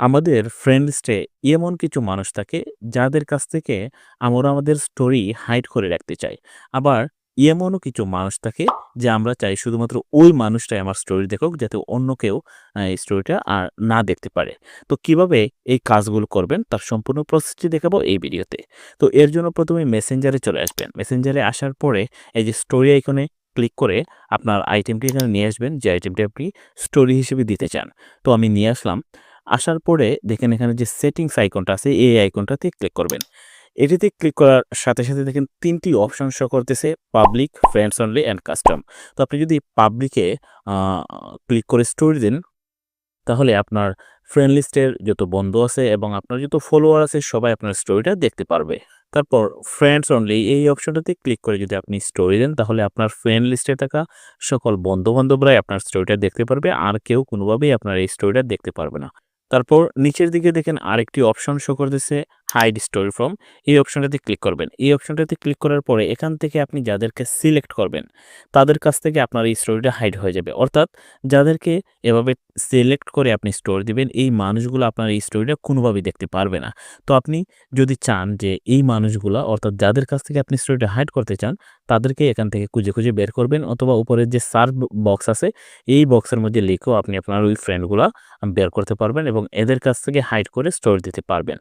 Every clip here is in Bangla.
আমাদের ফ্রেন্ড লিস্টে এমন কিছু মানুষ থাকে যাদের কাছ থেকে আমরা আমাদের স্টোরি হাইড করে রাখতে চাই। আবার এমনও কিছু মানুষ থাকে যে আমরা চাই শুধুমাত্র ওই মানুষটাই আমার স্টোরি দেখুক যাতে অন্য কেউ এই স্টোরিটা আর না দেখতে পারে। তো কীভাবে এই কাজগুলো করবেন তার সম্পূর্ণ প্রসেসটি দেখাবো এই ভিডিওতে। তো এর জন্য প্রথমে মেসেঞ্জারে চলে আসবেন। মেসেঞ্জারে আসার পরে এই যে স্টোরি আইকনে ক্লিক করে আপনার আইটেমটি এখানে নিয়ে আসবেন। যে আইটেমটি আপনি স্টোরি হিসেবে দিতে চান। তো আমি নিয়ে আসলাম। আসার পরে দেখেন এখানে যে সেটিংস আইকনটা আছে, এই আইকনটাতে ক্লিক করবেন। এটিতে ক্লিক করার সাথে সাথে দেখেন তিনটি অপশন শো করতেছে public friends only and custom তো আপনি যদি পাবলিকে ক্লিক করে স্টোরি দেন, তাহলে আপনার ফ্রেন্ড লিস্টের যত বন্ধু আছে এবং আপনার যত ফলোয়ার আছে, সবাই আপনার স্টোরিটা দেখতে পারবে। তারপর ফ্রেন্ডস অনলি এই অপশনটাতে ক্লিক করে যদি আপনি স্টোরি দেন, তাহলে আপনার ফ্রেন্ড লিস্টে থাকা সকল বন্ধু বান্ধবরাই আপনার স্টোরিটা দেখতে পারবে, আর কেউ কোনোভাবেই আপনার এই স্টোরিটা দেখতে পারবে না। তারপর নিচের দিকে দেখেন আরেকটি অপশন শো করতেছে হাইড স্টোরি ফ্রম এই অপশনটাতে ক্লিক করবেন। এই অপশনটাতে ক্লিক করার পরে এখান থেকে আপনি যাদেরকে সিলেক্ট করবেন, তাদের কাছ থেকে আপনার এই স্টোরিটা হাইড হয়ে যাবে। অর্থাৎ যাদেরকে এভাবে সিলেক্ট করে আপনি স্টোরি দিবেন, এই মানুষগুলো আপনার এই স্টোরিটা কোনোভাবেই দেখতে পারবে না। তো আপনি যদি চান যে এই মানুষগুলো, অর্থাৎ যাদের কাছ থেকে আপনি স্টোরিটা হাইড করতে চান, তাদেরকে এখান থেকে খুঁজে খুঁজে বের করবেন অথবা উপরের যে সার্চ বক্স আছে, এই বক্সের মধ্যে লিখেও আপনি আপনার ওই ফ্রেন্ডগুলো বের করতে পারবেন এবং এদের কাছ থেকে হাইড করে স্টোরি দিতে পারবেন।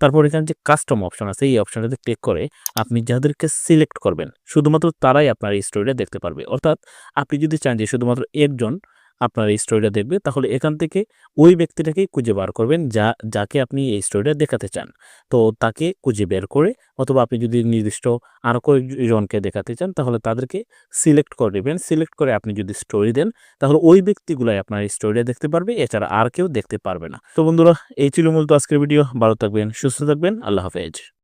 তারপর এখানে যে কাস্টম অপশন আছে, এই অপশনটাতে ক্লিক করে আপনি যাদেরকে সিলেক্ট করবেন, শুধুমাত্র তারাই আপনার এই স্টোরিটা দেখতে পারবে। অর্থাৎ আপনি যদি চান যে শুধুমাত্র একজন আপনার এই স্টোরিটা দেখবে, তাহলে এখান থেকে ওই ব্যক্তিটাকেই খুঁজে বার করবেন যা, যাকে আপনি এই স্টোরিটা দেখাতে চান। তো তাকে খুঁজে বের করে অথবা আপনি যদি নির্দিষ্ট আরও কয়েকজনকে দেখাতে চান, তাহলে তাদেরকে সিলেক্ট করে নেবেন। সিলেক্ট করে আপনি যদি স্টোরি দেন, তাহলে ওই ব্যক্তিগুলাই আপনার এই স্টোরিটা দেখতে পারবে, এছাড়া আর কেউ দেখতে পারবে না। তো বন্ধুরা, এই ছিল মূলত আজকের ভিডিও ভালো থাকবেন, সুস্থ থাকবেন। আল্লাহ হাফেজ।